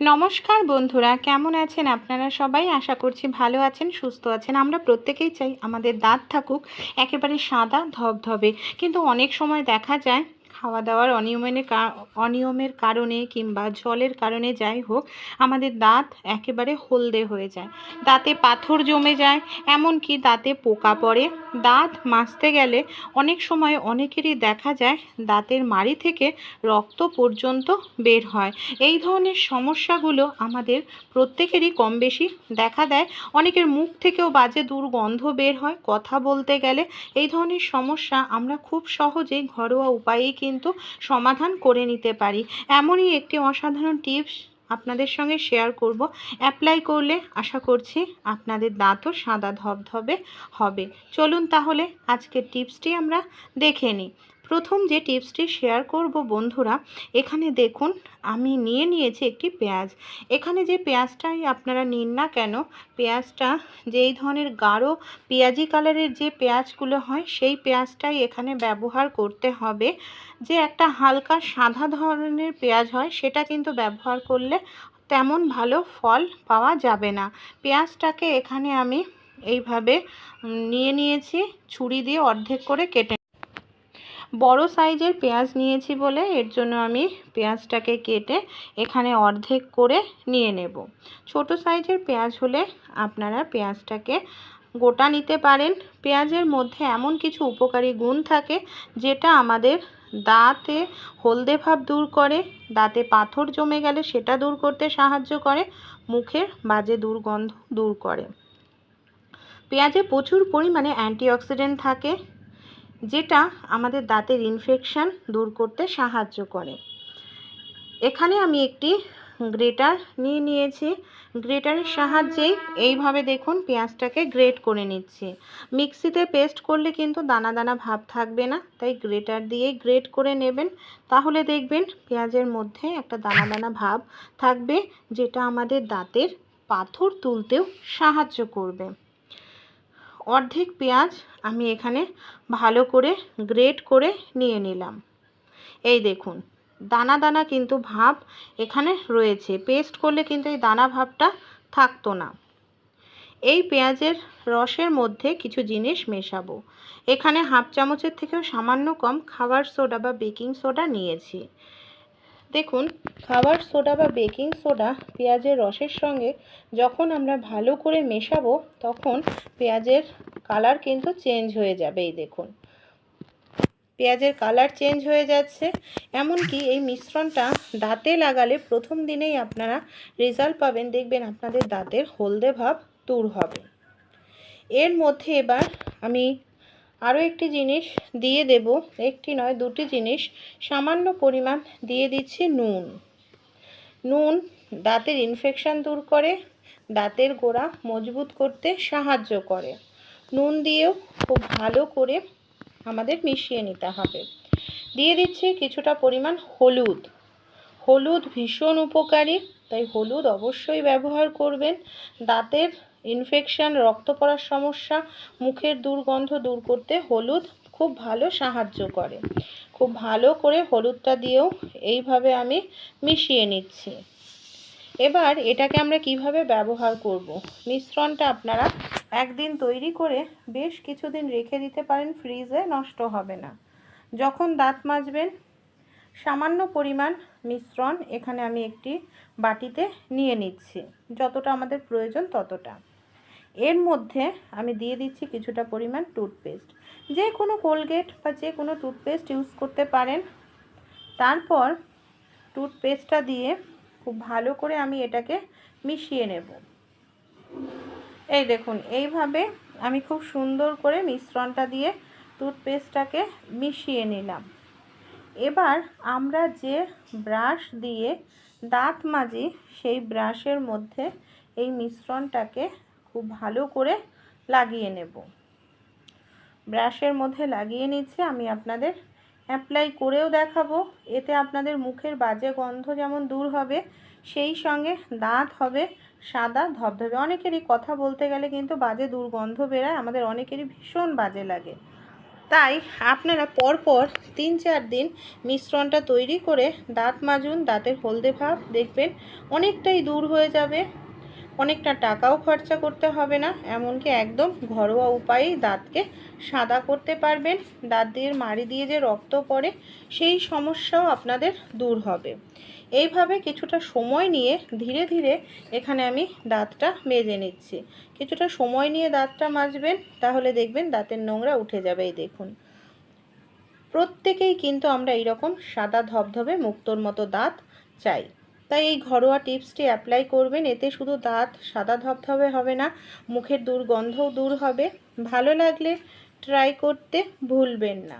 নমস্কার বন্ধুরা, কেমন আছেন আপনারা সবাই? আশা করছি ভালো আছেন, সুস্থ আছেন। আমরা প্রত্যেকেই চাই আমাদের দাঁত থাকুক একেবারে সাদা ধবধবে। কিন্তু অনেক সময় দেখা যায় খাওয়া দাওয়ার অনিয়মের অনিয়মের কারণে কিংবা জলের কারণে যাই হোক, আমাদের দাঁত একেবারে হলদে হয়ে যায়। দাঁতে পাথর জমে যায়, এমনকি দাঁতে পোকা পড়ে। দাঁত মাজতে গেলে অনেক সময় অনেকেরই দেখা যায় দাঁতের মাড়ি থেকে রক্ত পর্যন্ত বের হয়। এই ধরনের সমস্যাগুলো আমাদের প্রত্যেকেরই কম বেশি দেখা দেয়। অনেকের মুখ থেকেও বাজে দুর্গন্ধ বের হয়। কথা বলতে গেলে এই ধরনের সমস্যা আমরা খুব সহজেই ঘরোয়া উপায়েই কিন্তু সমাধান করে নিতে পারি। এমনই একটি অসাধারণ টিপস আপনাদের সঙ্গে শেয়ার করব। অ্যাপ্লাই করলে আশা করছি আপনাদের দাঁতও সাদা ধবধবে হবে। চলুন তাহলে আজকের টিপসটি আমরা দেখে নিই। প্রথম যে টিপসটি শেয়ার করব বন্ধুরা, এখানে দেখুন, আমি নিয়ে নিয়েছি একটি পেঁয়াজ। এখানে যে পেঁয়াজটাই আপনারা নিন না কেন, পেঁয়াজটা যেই ধরনের গাঢ় পেঁয়াজি কালারের যে পেঁয়াজগুলো হয়, সেই পেঁয়াজটাই এখানে ব্যবহার করতে হবে। যে একটা হালকা সাদা ধরনের পেঁয়াজ হয়, সেটা কিন্তু ব্যবহার করলে তেমন ভালো ফল পাওয়া যাবে না। পেঁয়াজটাকে এখানে আমি এইভাবে নিয়ে নিয়েছি, ছুরি দিয়ে অর্ধেক করে কেটে বড় সাইজের পেঁয়াজ নিয়েছি বলে এর জন্য আমি পেঁয়াজটাকে কেটে এখানে অর্ধেক করে নিয়ে নেব। ছোট সাইজের পেঁয়াজ হলে আপনারা পেঁয়াজটাকে গোটা নিতে পারেন। পেঁয়াজের মধ্যে এমন কিছু উপকারী গুণ থাকে যেটা আমাদের দাঁতে হলদে ভাব দূর করে, দাঁতে পাথর জমে গেলে সেটা দূর করতে সাহায্য করে, মুখের বাজে দুর্গন্ধ দূর করে। পেঁয়াজে প্রচুর পরিমাণে অ্যান্টিঅক্সিডেন্ট থাকে যেটা আমাদের দাঁতের ইনফেকশান দূর করতে সাহায্য করে। এখানে আমি একটি গ্রেটার নিয়ে নিয়েছি। গ্রেটারের সাহায্যেই এইভাবে দেখুন পেঁয়াজটাকে গ্রেট করে নিচ্ছি। মিক্সিতে পেস্ট করলে কিন্তু দানা দানা ভাব থাকবে না, তাই গ্রেটার দিয়েই গ্রেট করে নেবেন। তাহলে দেখবেন পেঁয়াজের মধ্যে একটা দানা দানা ভাব থাকবে, যেটা আমাদের দাঁতের পাথর তুলতেও সাহায্য করবে। অর্ধেক পেঁয়াজ আমি এখানে ভালো করে গ্রেট করে নিয়ে নিলাম। এই দেখুন, দানা দানা কিন্তু ভাব এখানে রয়েছে। পেস্ট করলে কিন্তু এই দানা ভাবটা থাকতো না। এই পেঁয়াজের রসের মধ্যে কিছু জিনিস মেশাবো। এখানে হাফ চামচের থেকেও সামান্য কম খাবার সোডা বা বেকিং সোডা নিয়েছি। দেখুন, খাবার সোডা বা বেকিং সোডা পেঁয়াজের রসের সঙ্গে যখন আমরা ভালো করে মেশাবো, তখন পেঁয়াজের কালার কিন্তু চেঞ্জ হয়ে যাবে, এই দেখুন। পেঁয়াজের কালার চেঞ্জ হয়ে যাচ্ছে, এমনকি এই মিশ্রণটা দাঁতে লাগালে প্রথম দিনেই আপনারা রেজাল্ট পাবেন, দেখবেন আপনাদের দাঁতের হলদে ভাব দূর হবে। এর মধ্যে এবার আমি আরও একটি জিনিস দিয়ে দেব, একটি নয়, দুটি জিনিস। সামান্য পরিমাণ দিয়ে দিচ্ছি নুন। নুন দাঁতের ইনফেকশান দূর করে, দাঁতের গোড়া মজবুত করতে সাহায্য করে। নুন দিয়েও খুব ভালো করে আমাদের মিশিয়ে নিতে হবে। দিয়ে দিচ্ছি কিছুটা পরিমাণ হলুদ। হলুদ ভীষণ উপকারী, তাই হলুদ অবশ্যই ব্যবহার করবেন। দাঁতের ইনফেকশান, রক্ত পড়ার সমস্যা, মুখের দুর্গন্ধ দূর করতে হলুদ খুব ভালো সাহায্য করে। খুব ভালো করে হলুদটা দিয়েও এইভাবে আমি মিশিয়ে নিচ্ছি। এবার এটাকে আমরা কীভাবে ব্যবহার করব। মিশ্রণটা আপনারা একদিন তৈরি করে বেশ কিছুদিন রেখে দিতে পারেন, ফ্রিজে নষ্ট হবে না। যখন দাঁত মাজবেন, সামান্য পরিমাণ মিশ্রণ এখানে আমি একটি বাটিতে নিয়ে নিচ্ছি। যতটা আমাদের প্রয়োজন ততটা। এর মধ্যে আমি দিয়ে দিচ্ছি কিছুটা পরিমাণ টুথপেস্ট যে কোনো কোলগেট বা যে কোনো টুথপেস্ট ইউজ করতে পারেন। তারপর টুথপেস্টটা দিয়ে খুব ভালো করে আমি এটাকে মিশিয়ে নেব। এই দেখুন, এইভাবে আমি খুব সুন্দর করে মিশ্রণটা দিয়ে টুথপেস্টটাকে মিশিয়ে নিলাম। এবার আমরা যে ব্রাশ দিয়ে দাঁত মাজি, সেই ব্রাশের মধ্যে এই মিশ্রণটাকে খুব ভালো করে লাগিয়ে নেব। ব্রাশের মধ্যে লাগিয়ে নিচ্ছে, আমি আপনাদের অ্যাপ্লাই করেও দেখাবো। এতে আপনাদের মুখের বাজে গন্ধ যেমন দূর হবে, সেই সঙ্গে দাঁত হবে সাদা, ধবধবে। অনেকেরই কথা বলতে গেলে কিন্তু বাজে দুর্গন্ধ বেরায়, আমাদের অনেকেরই ভীষণ বাজে লাগে। তাই আপনারা পরপর তিন চার দিন মিশ্রণটা তৈরি করে দাঁত মাজুন, দাঁতের হলদে ভাব দেখবেন অনেকটাই দূর হয়ে যাবে। অনেকটা টাকাও খরচা করতে হবে না, এমনকি একদম ঘরোয়া উপায়েই দাঁতকে সাদা করতে পারবেন। দাঁত দিয়ে মাড়ি দিয়ে যে রক্ত পড়ে, সেই সমস্যাও আপনাদের দূর হবে। এইভাবে কিছুটা সময় নিয়ে ধীরে ধীরে এখানে আমি দাঁতটা মেজে নিচ্ছি। কিছুটা সময় নিয়ে দাঁতটা মাজবেন, তাহলে দেখবেন দাঁতের নোংরা উঠে যাবে দেখুন। প্রত্যেকেই কিন্তু আমরা এইরকম সাদা ধবধবে মুক্তোর মতো দাঁত চাই। তাই এই ঘরোয়া টিপসটি অ্যাপ্লাই করবেন। এতে শুধু দাঁত সাদা ধবধবে হবে না, মুখের দুর্গন্ধও দূর হবে। ভালো লাগলে ট্রাই করতে ভুলবেন না।